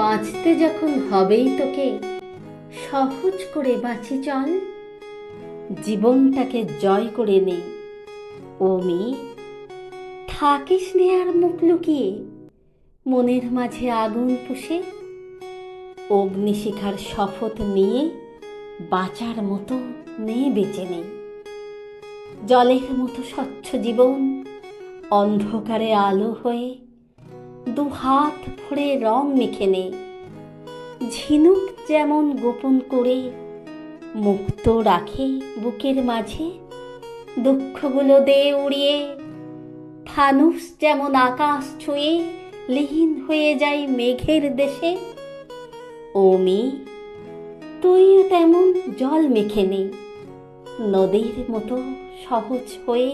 বাঁচতে যখন হবেই তোকে, সহজ করে বাঁচি চল। জীবনটাকে জয় করে নে। ও মেয়ে থাকিস নে আর মুখ লুকিয়ে। মনের মাঝে আগুন পুষে। অগ্নিশিখার শপথ নিয়ে বাঁচার মতো নেই বেঁচে নেই জলের মতো স্বচ্ছ জীবন, অন্ধকারে আলো হয়ে দু হাত ভরে রং মেখে নে। ঝিনুক যেমন গোপন করে মুক্ত রাখে বুকের মাঝে, দুঃখগুলো দে উড়িয়ে ফানুস যেমন আকাশ ছুঁয়ে লিহীন হয়ে যায় মেঘের দেশে ও মেয়ে তুইও তেমন জল মেখে নে। নদীর মতো সহজ হয়ে